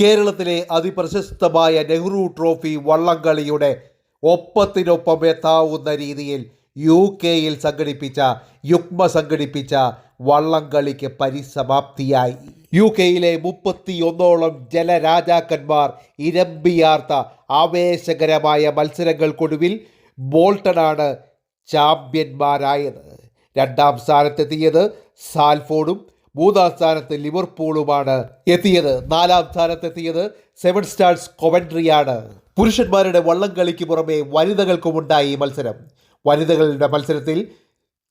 കേരളത്തിലെ അതിപ്രശസ്തമായ നെഹ്റു ട്രോഫി വള്ളംകളിയുടെ ഒപ്പത്തിനൊപ്പം എത്താവുന്ന രീതിയിൽ യു കെയിൽ സംഘടിപ്പിച്ച യുഗ്മ സംഘടിപ്പിച്ച വള്ളംകളിക്ക് പരിസമാപ്തിയായി. യു കെയിലെ മുപ്പത്തിയൊന്നോളം ജലരാജാക്കന്മാർ ഇരമ്പിയാർത്ത ആവേശകരമായ മത്സരങ്ങൾക്കൊടുവിൽ ബോൾട്ടനാണ് ചാമ്പ്യന്മാരായത്. രണ്ടാം സ്ഥാനത്തെത്തിയത് സാൽഫോർഡും മൂന്നാം സ്ഥാനത്ത് ലിവർപൂളുമാണ് എത്തിയത്. നാലാം സ്ഥാനത്തെത്തിയത് സെവൻ സ്റ്റാർസ് കൊവൻട്രിയാണ് പുരുഷന്മാരുടെ വള്ളംകളിക്ക് പുറമെ വനിതകൾക്കുമുണ്ടായി മത്സരം. വനിതകളുടെ മത്സരത്തിൽ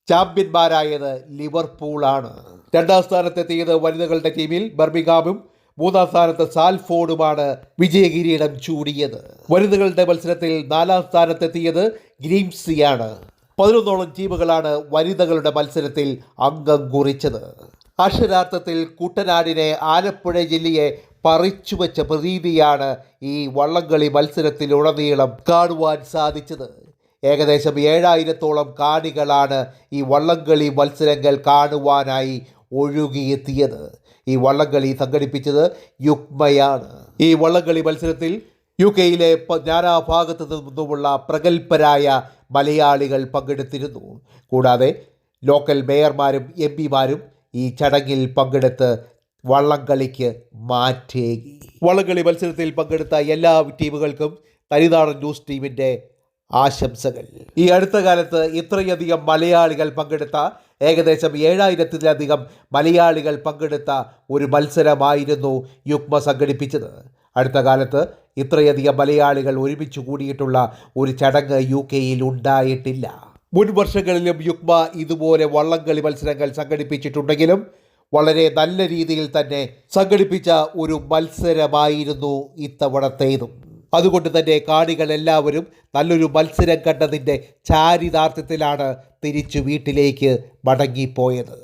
ചാമ്പ്യന്മാരായത് ലിവർപൂളാണ്. രണ്ടാം സ്ഥാനത്തെത്തിയത് വനിതകളുടെ ടീമിൽ ബർമിംഗാമും മൂന്നാം സ്ഥാനത്ത് സാൽഫോർഡുമാണ് വിജയകിരീടം ചൂടിയത്. വനിതകളുടെ മത്സരത്തിൽ നാലാം സ്ഥാനത്തെത്തിയത് ഗ്രീംസിയാണ് പതിനൊന്നോളം ടീമുകളാണ് വനിതകളുടെ മത്സരത്തിൽ അംഗം കുറിച്ചത്. അക്ഷരാർത്ഥത്തിൽ കുട്ടനാടിനെ ആലപ്പുഴ ജില്ലയെ പറിച്ചുവെച്ച പ്രതീതിയാണ് ഈ വള്ളംകളി മത്സരത്തിലുടനീളം കാണുവാൻ സാധിച്ചത്. ഏകദേശം ഏഴായിരത്തോളം കാണികളാണ് ഈ വള്ളംകളി മത്സരങ്ങൾ കാണുവാനായി ഒഴുകിയെത്തിയത്. ഈ വള്ളംകളി സംഘടിപ്പിച്ചത് യുക്മയാണ് ഈ വള്ളംകളി മത്സരത്തിൽ യു കെയിലെ നാനാഭാഗത്തു നിന്നുമുള്ള പ്രഗത്ഭരായ മലയാളികൾ പങ്കെടുത്തിരുന്നു. കൂടാതെ ലോക്കൽ മേയർമാരും എം പിമാരും ഈ ചടങ്ങിൽ പങ്കെടുത്ത് വള്ളംകളിക്ക് മാറ്റേകി വള്ളംകളി മത്സരത്തിൽ പങ്കെടുത്ത എല്ലാ ടീമുകൾക്കും തനിനാടൻ ന്യൂസ് ടീമിന്റെ ആശംസകൾ. ഈ അടുത്ത കാലത്ത് ഇത്രയധികം മലയാളികൾ പങ്കെടുത്ത ഏകദേശം ഏഴായിരത്തിലധികം മലയാളികൾ പങ്കെടുത്ത ഒരു മത്സരമായിരുന്നു യുഗ്മ സംഘടിപ്പിച്ചത്. അടുത്ത കാലത്ത് ഇത്രയധികം മലയാളികൾ ഒരുമിച്ച് കൂടിയിട്ടുള്ള ഒരു ചടങ്ങ് യു കെയിൽ ഉണ്ടായിട്ടില്ല. മുൻ വർഷങ്ങളിലും യുക്മ ഇതുപോലെ വള്ളംകളി മത്സരങ്ങൾ സംഘടിപ്പിച്ചിട്ടുണ്ടെങ്കിലും വളരെ നല്ല രീതിയിൽ തന്നെ സംഘടിപ്പിച്ച ഒരു മത്സരമായിരുന്നു ഇത്തവണത്തേതും. അതുകൊണ്ട് തന്നെ കാണികൾ എല്ലാവരും നല്ലൊരു മത്സരം കണ്ടതിന്റെ ചാരിതാർത്ഥ്യത്തിലാണ് തിരിച്ചു വീട്ടിലേക്ക് മടങ്ങിപ്പോയത്.